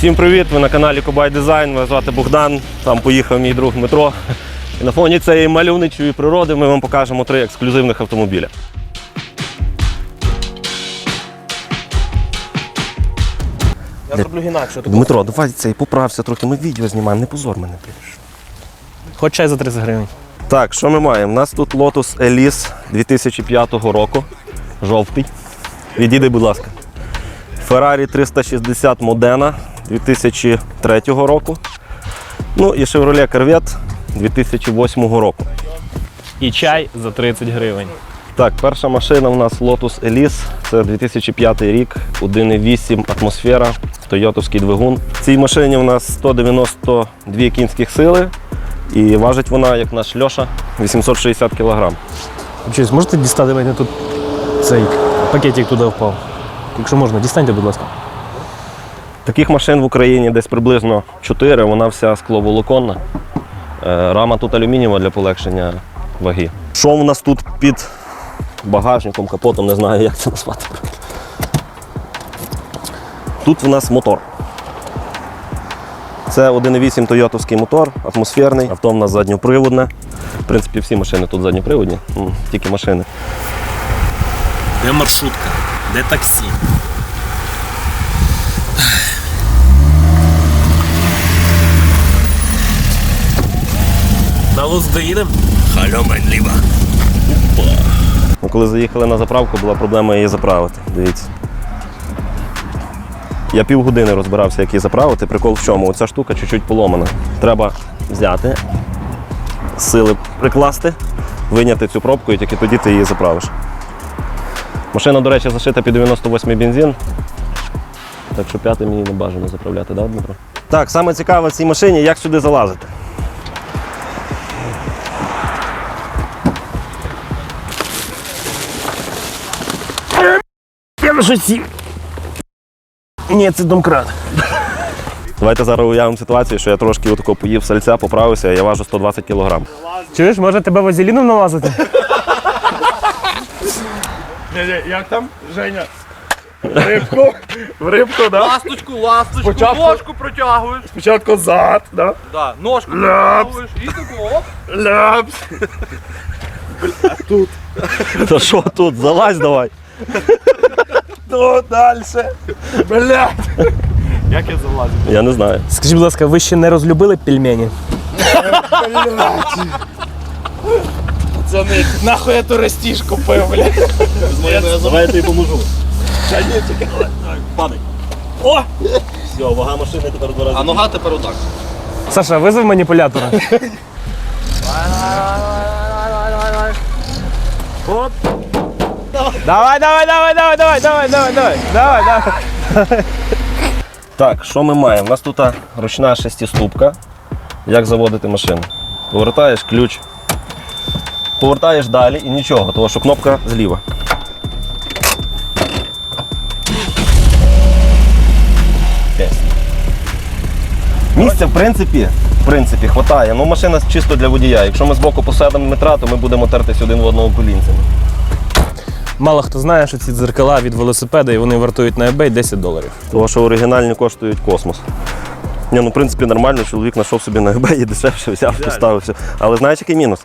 Всім привіт! Ви на каналі Кобай Дизайн. Мене звати Богдан. Там поїхав мій друг Дмитро. І на фоні цієї мальовничої природи ми вам покажемо три ексклюзивних автомобіля. Я зроблю інакше. Дмитро, давай цей поправся трохи. Ми відео знімаємо, не позор мене. Хоч чай за 30 гривень. Так, що ми маємо? У нас тут Lotus Elise 2005 року. Жовтий. Відійди, будь ласка. Ferrari 360 Modena 2003 року. Ну і Chevrolet Corvette 2008 року. І чай за 30 гривень. Так, перша машина у нас Lotus Elise. Це 2005 рік, 1,8 атмосфера, тойотовський двигун. В цій машині у нас 192 кінських сили. І важить вона, як наш Льоша, 860 кг. Щось можете дістати мене тут цей пакетик туди впав? Якщо можна, дістаньте, будь ласка. Таких машин в Україні десь приблизно 4, вона вся скловолоконна. Е, Рама тут алюмінієва для полегшення ваги. Що у нас тут під багажником, капотом, не знаю, як це назвати. Тут у нас мотор. Це 1,8 тойотовський мотор, атмосферний, авто в нас задньоприводне. В принципі, всі машини тут задньоприводні, тільки машини. Де маршрутка? Де таксі? На луз доїдемо? Хальомен ліва. Ми коли заїхали на заправку, була проблема її заправити. Дивіться. Я півгодини розбирався, як її заправити. Прикол в чому? Оця штука чуть-чуть поломана. Треба взяти, сили прикласти, виняти цю пробку і тільки тоді ти її заправиш. Машина, до речі, зашита під 98 бензин. Так що п'ятий мені не бажано заправляти, да, Дмитро? Так, саме цікаве в цій машині, як сюди залазити. Щось сів. Ні, це домкрат. Давайте зараз уявимо ситуацію, що я трошки отако поїв сальця, поправився, я важу 120 кг. Чуєш, може тебе вазеліном налазити? Як там, Женя? В рибку, в рибку, да? Ласточку, ласточку, Спочатку- ножку протягуєш, Спочатку зад, да? да, ножку Ляпс. протягуєш і тако. Ляпс. Та що тут? Залазь давай. Тут дальше. Блядь. Як я залазю? Я не знаю. Скажіть, будь ласка, ви ще не розлюбили пельмені? Пацани, нахуй я ту растіж купив, блядь. Давай я тобі поможу. Та ні, тільки. Падай. О! Все, вага машини тепер два рази. А нога тепер отак. Саша, визов маніпулятора. Давай, давай, давай, давай, давай, давай, давай, давай, давай, давай. Так, що ми маємо? У нас тут ручна шестиступка. Як заводити машину? Повертаєш ключ. Повертаєш далі і нічого, тому що кнопка зліва. Місця, в принципі, в принципі, хватає. Ну, машина чисто для водія. Якщо ми збоку посадимо метра, то ми будемо тертись один в одного колінцями. Мало хто знає, що ці дзеркала від велосипеда і вони вартують на eBay 10 доларів. Тому що оригінальні коштують космос. Ні, ну в принципі нормально, чоловік знайшов собі на eBay, і дешевше взяв, поставився. Але знаєш, який мінус?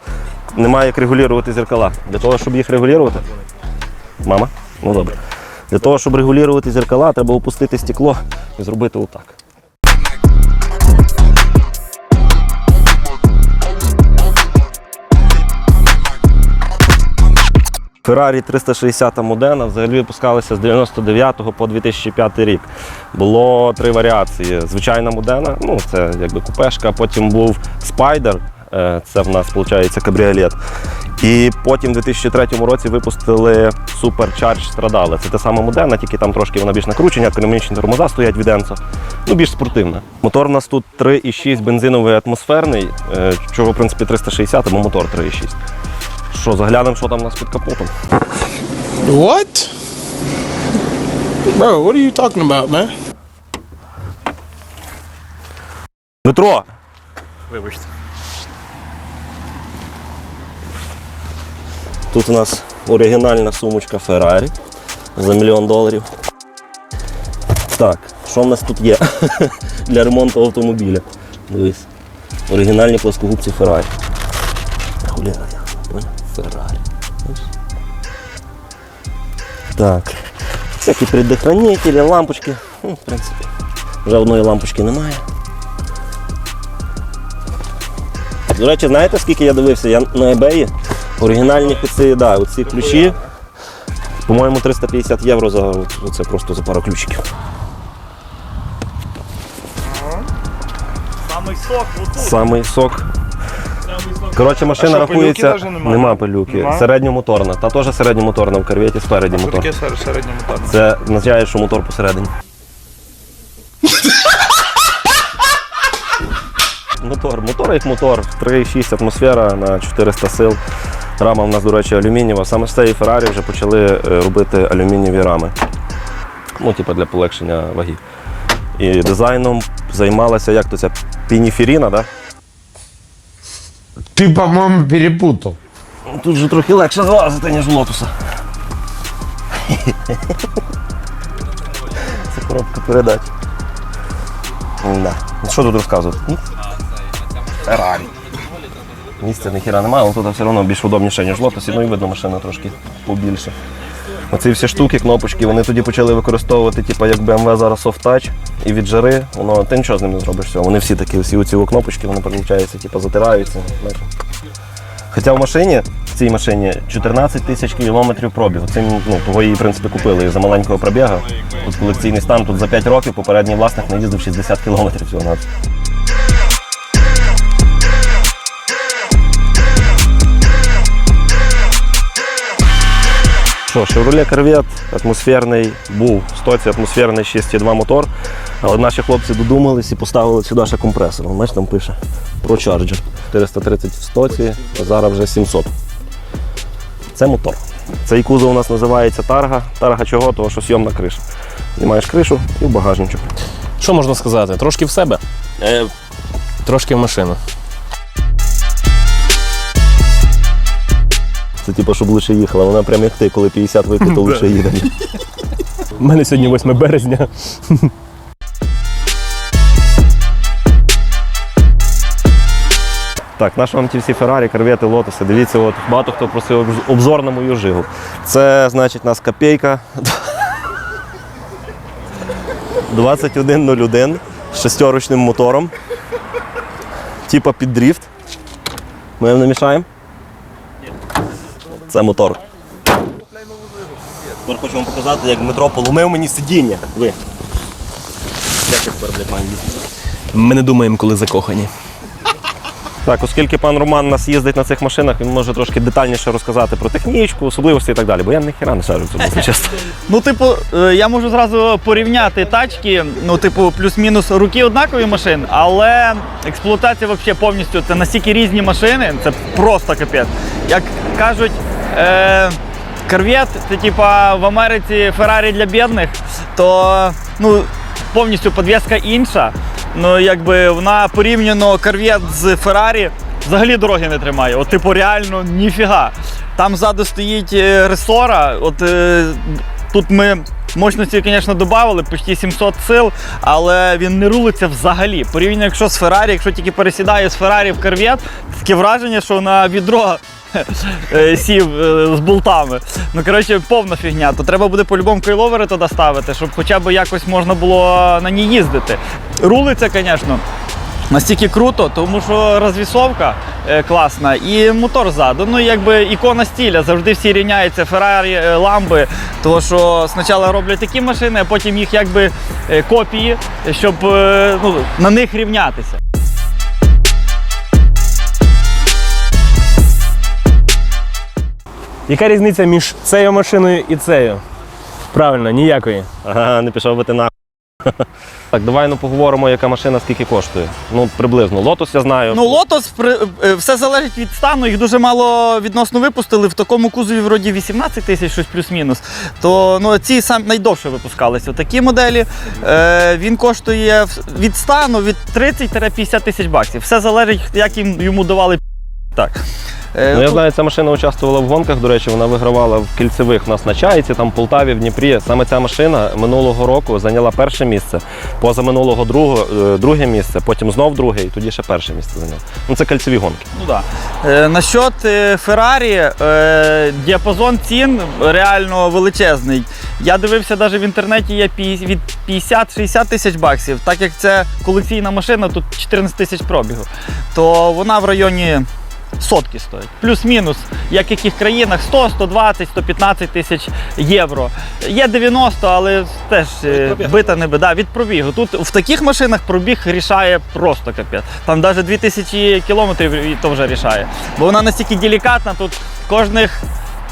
Немає як регулювати зеркала. Для того, щоб їх регулювати. Мама? Ну добре. Для того, щоб регулювати зеркала, треба опустити стекло і зробити отак. Ferrari 360 Modena взагалі випускалися з 99 по 2005 рік. Було три варіації. Звичайна Modena, ну це якби купешка, потім був Spider, е, це в нас виходить кабріолет. І потім у 2003 році випустили Supercharge Stradale. Це та сама Modena, тільки там трошки вона більш накручена, економічні тормоза стоять від Enzo. Ну, більш спортивна. Мотор у нас тут 3,6 бензиновий атмосферний, е, чого в принципі 360, або мотор 3,6. Що, заглянемо, що там у нас під капотом. What? Bro, what are you talking about, man? Дмитро! Вибачте. Тут у нас оригінальна сумочка Ferrari за мільйон доларів. Так, що в нас тут є для ремонту автомобіля. Дивись. Оригінальні плоскогубці Ferrari. Так. Всякі предохранителі, лампочки. Ну, в принципі. Вже одної лампочки немає. До речі, знаєте, скільки я дивився? Я на eBay оригінальні оці, да, оці ключі. По-моєму, 350 євро за це просто за пару ключиків. Самий сок, отут. Самий сок. Коротше, машина що, рахується. даже немає? Нема пилюки. Нема? Середньомоторна. Та теж середньомоторна в корветі спереді Що мотор. таке сер- середній мотор? Це означає, що мотор посередині. мотор, мотор як мотор, 3,6 атмосфера на 400 сил. Рама в нас, до речі, алюмінієва. Саме з цієї Феррарі вже почали е, робити алюмінієві рами. Ну, типу для полегшення ваги. І дизайном займалася як то ця пініфіріна, да? Ты, по-моєму, перепутал. Тут же трохи легше злазити, ніж в лотуса. Це коробка передач. Да. Ну, Що тут розказувати? Феррарі. Місця ніхіра немає, але тут все одно більш удобніше, ніж в лотосі. Ну і видно машина трошки побільше. Оці всі штуки, кнопочки, вони тоді почали використовувати, типу, як BMW зараз Touch, і від жари, воно ти нічого з ним не зробиш. Все. Вони всі такі, всі оці кнопочки, вони виходить, типу, затираються. Хоча в машині, в цій машині 14 тисяч кілометрів пробігу. Цим ну, того її в принципі купили за маленького пробігу. Тут колекційний стан, тут за 5 років попередній власник наїздив 60 кілометрів всього на Що, Chevrolet Corvette атмосферний був, в стоці атмосферний 6,2 мотор, але наші хлопці додумались і поставили сюди ще компресор. Бачиш, там пише ProCharger. 430 в стоці, а зараз вже 700. Це мотор. Цей кузов у нас називається Тарга. Тарга чого? Того, що сйомна криша. Знімаєш кришу і в багажничок. Що можна сказати? Трошки в себе, Е, трошки в машину. Це типу, щоб лише їхала. Вона прям як ти, коли 50 випив, то лише їде. У мене сьогодні 8 березня. Так, наші вам ті всі Феррарі, корвети, лотоси. Дивіться, от багато хто просив обз- обзор на мою жигу. Це значить у нас копійка. 2101 з шестерочним мотором. Типа під дріфт. Ми їм не мішаємо? Це мотор. Тепер хочу вам показати, як Дмитро поломив мені сидіння. Ви. Як я тепер, блядь, маю їздити? Ми не думаємо, коли закохані. Так, оскільки пан Роман у нас їздить на цих машинах, він може трошки детальніше розказати про технічку, особливості і так далі, бо я ніхіра не шарю в цьому, якщо чесно. Ну, типу, е, я можу зразу порівняти тачки, ну, типу, плюс-мінус руки однакові машин, але експлуатація взагалі повністю це настільки різні машини, це просто капець. Як кажуть, е, корвет, це типа в Америці Феррарі для бідних, то ну, повністю підвізка інша. Ну, якби вона порівняно корвет з Феррарі взагалі дороги не тримає. От, типу, реально ніфіга. Там ззаду стоїть е, ресора. От е, тут ми мощності, звісно, додали, почти 700 сил, але він не рулиться взагалі. Порівняно, якщо з Феррарі, якщо тільки пересідає з Феррарі в корвет, таке враження, що на відро. е, Сів е, з болтами. Ну, коротше, повна фігня. То треба буде по-любому койловери туди ставити, щоб хоча б якось можна було на ній їздити. Рулиться, звісно, Настільки круто, тому що розвісовка е, класна і мотор ззаду. Ну, якби ікона стиля. Завжди всі рівняються Феррарі, ламби. Тому що спочатку роблять такі машини, а потім їх якби копії, щоб ну, на них рівнятися. Яка різниця між цією машиною і цією? Правильно, ніякої. Ага, не пішов би ти на. Так, давай ну поговоримо, яка машина скільки коштує. Ну, приблизно. Лотос я знаю. Ну, лотос при- е, все залежить від стану. Їх дуже мало відносно випустили. В такому кузові вроді 18 тисяч, щось плюс-мінус. То ну, ці сам найдовше випускалися. Такі моделі. Е, він коштує в- від стану від 30-50 тисяч баксів. Все залежить, як їм йому давали. Так. Е, Ну, я знаю, ця машина участвувала в гонках. До речі, вона вигравала в кільцевих у нас на Чайці, там в Полтаві, в Дніпрі. Саме ця машина минулого року зайняла перше місце, позаминулого друге, друге місце, потім знов друге, і тоді ще перше місце зайняла. Ну це кільцеві гонки. Ну да. Е, насчет е, Феррарі, е, діапазон цін реально величезний. Я дивився навіть в інтернеті є від 50-60 тисяч баксів. Так як це колекційна машина, тут 14 тисяч пробігу, то вона в районі сотки стоїть. Плюс-мінус, як в яких країнах 100, 120, 115 тисяч євро. Є 90, але теж е, бита не бида від пробігу. Тут в таких машинах пробіг рішає просто капець. Там навіть 2000 кілометрів і то вже рішає. Бо вона настільки делікатна, тут кожних.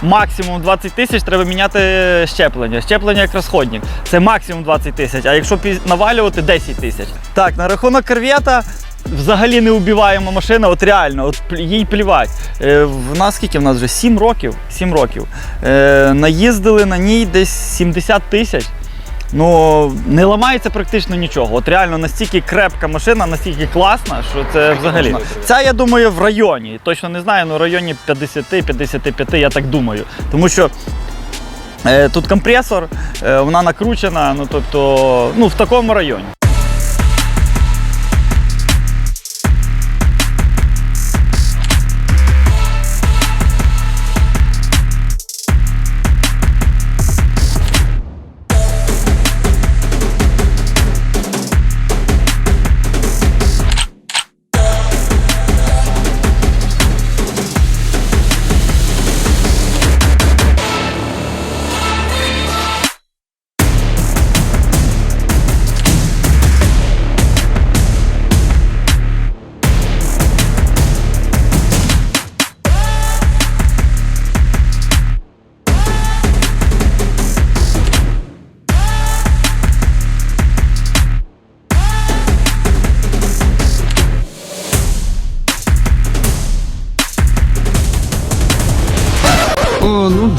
Максимум 20 тисяч треба міняти щеплення. Щеплення як розходник. Це максимум 20 тисяч. А якщо навалювати 10 тисяч. Так, на рахунок корвета взагалі не убиваємо машина, от реально, от їй плівать. Е, в нас скільки в нас вже? 7 років. 7 років. Е, наїздили на ній десь 70 тисяч. Ну, не ламається практично нічого. От реально настільки крепка машина, настільки класна, що це взагалі. Ця, я думаю, в районі. Точно не знаю, але в районі 50-55, я так думаю. Тому що е, тут компресор, е, вона накручена, ну тобто, ну, в такому районі.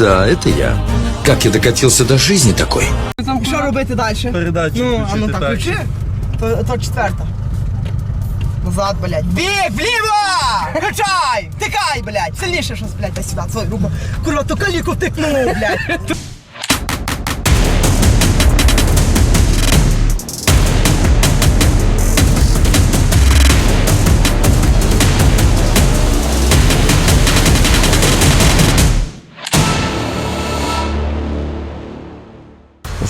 Да, это я. Как я докатился до жизни такой? Що робити далі? Передачу. Ну, а ну так, ключи. То, то четверта. Назад, блядь. Біг, вліво! Качай! Тикай, блядь! Сильніше щось, блядь, дай сюди, свою руку. Курва, то каліку втикнув, блядь.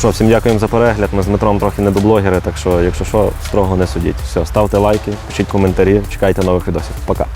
Що, всім дякуємо за перегляд. Ми з Дмитром трохи не доблогери, так що, якщо що, строго не судіть. Все, ставте лайки, пишіть коментарі, чекайте нових відосів. Пока.